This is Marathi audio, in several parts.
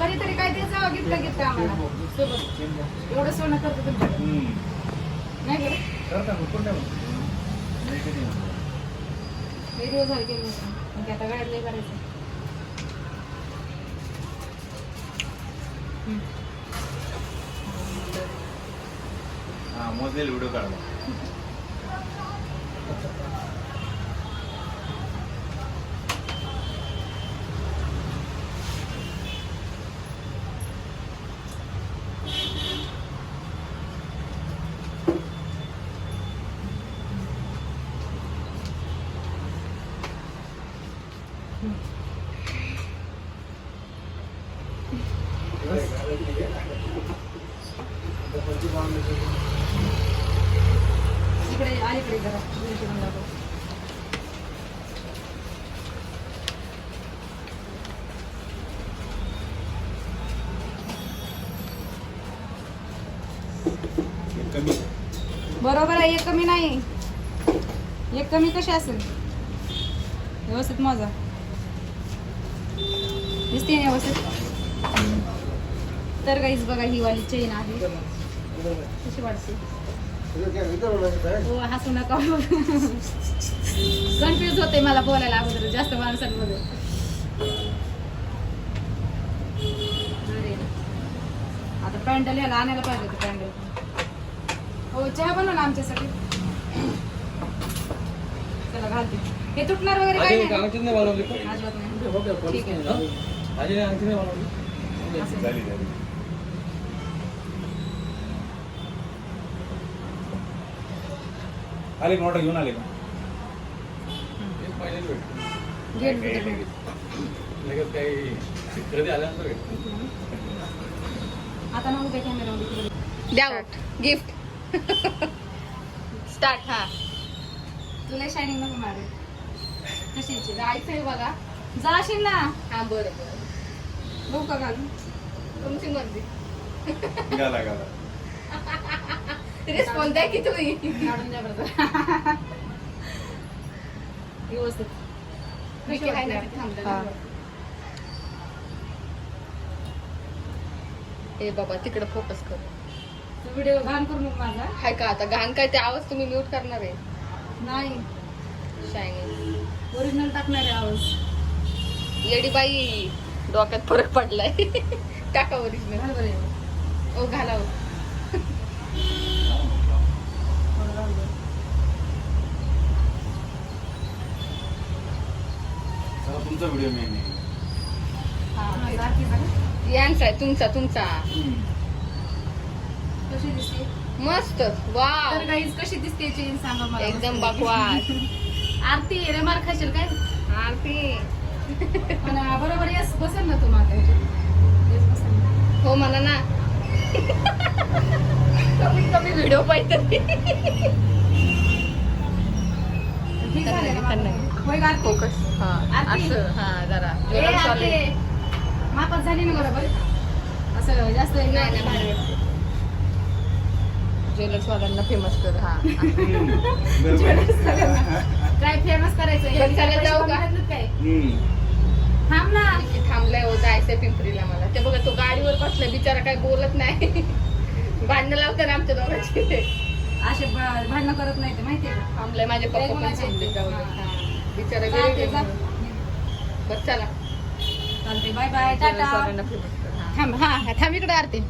कधीतरी काय द्यायचं गिफ्ट घेतलं आम्हाला? सोबत. एवढं सोनं करतो तुमच्याकडे. नाही बरं? झाले केलं मग ते आता गळ्यात लई करायचं हा मोजेल व्हिडिओ काढला इकडे अलीकडे जरा. बरोबर आहे एक कमी नाही. एक कमी कशी असेल? व्यवस्थित माझा दिसते ना व्यवस्थित. तर काहीच बघा ही वाली चेन आहे. कशी वाटते हो हसू नका. कन्फ्युज होते मला बोलायला अगोदर जास्त माणसांमध्ये. आता पॅन्डल यायला आणायला पाहिजे होतं पॅन्डल. हो चहा बनव ना आमच्यासाठी. चला घालते हे तुटणार वगैरे काही नाही? अजिबात नाही ठीक आहे. असं. झाली झाली. आले का ऑर्डर घेऊन आले का? बिट. आता ना उद्या कॅमेरा द्या गिफ्ट स्टार्ट हा. तुला शायनिंग नको मारे. कशीची? जायचं आहे बघा. जाशील ना हा बरं बरं. बघू का घालून तुमची मर्जी. गाला गाला रिस्पॉन्स द्या की तुम्ही. काढून द्या. व्यवस्थित. ठीक आहे ना, हा. ए बाबा तिकडे फोकस कर. तू व्हिडिओ घाण करू नको माझा. हाय का आता घाण काय ते आवाज तुम्ही म्यूट करणार आहे. नाही. शायनिंग. ओरिजिनल टाकणार आहे आवाज. येडी बाई डोक्यात फरक पडलाय. टाका ओरिजिनल बरोबर आहे ओ घाला. थोडं राहू दे. चला तुमचा व्हिडिओ मेन आहे हा? यांचा आहे तुमचा तुमचा. कशी दिसते? मस्त. तर गाईज कशी दिसते चेन सांगा मला. एकदम. बकवास. आरती रे मार खाशील काय? आरती. पण बरोबर येस बसेल ना येस बसेल ना. हो म्हणा ना. कमीत कमी व्हिडिओ पाहिजे ठीक ना? होय का? फोकस हा. असं हा जरा. मापात झाली ना बरोबर? असं जास्त नाही नाही भारी वाटते ज्वेलर्स वाल्यांना फेमस कर. हा. काय फेमस करायचं? जाऊ का? काय? थांब ना. की थांबलाय हो जायचंय पिंपरीला मला. ते बघा तो गाडीवर बसलाय बिचारा काय बोलत नाही. भांडणं लावतात आमच्या दोघांची. असे भांडणं करत नाही ते माहितीये का? थांबलाय माझे पप्पा पण. बिचारा गेले जा. बस चला. चालते बाय बाय टाटा. थांब हा हा, थांब इकडे आरती.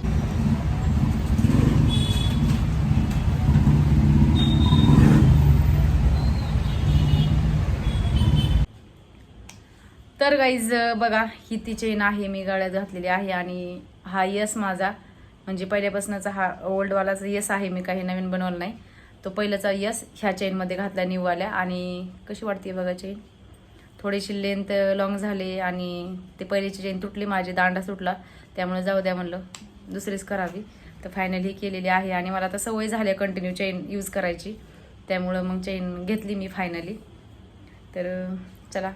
तर गाईज बघा ही ती चेन आहे मी गळ्यात घातलेली आहे आणि हा यस माझा. म्हणजे पहिल्यापासूनचा हा ओल्डवालाचा यस आहे मी काही नवीन बनवलं नाही. तो पहिल्याचा यस ह्या चेनमध्ये घातला निवाल्या आणि कशी वाटते बघा चेन थोडीशी लेंथ लॉंग झाली आणि ते पहिल्याची चेन तुटली माझी दांडा सुटला. त्यामुळे जाऊ द्या म्हणलं दुसरीच करावी. तर फायनली केलेली आहे आणि मला आता सवय झाली कंटिन्यू चेन यूज करायची. त्यामुळं मग चेन घेतली मी फायनली तर चला.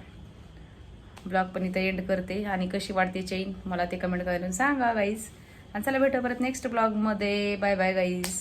ब्लॉग पण इथं एंड करते. आणि कशी वाटते चेन मला ते कमेंट करून सांगा गाईज आणि चला भेटू परत नेक्स्ट ब्लॉगमध्ये बाय बाय गाईज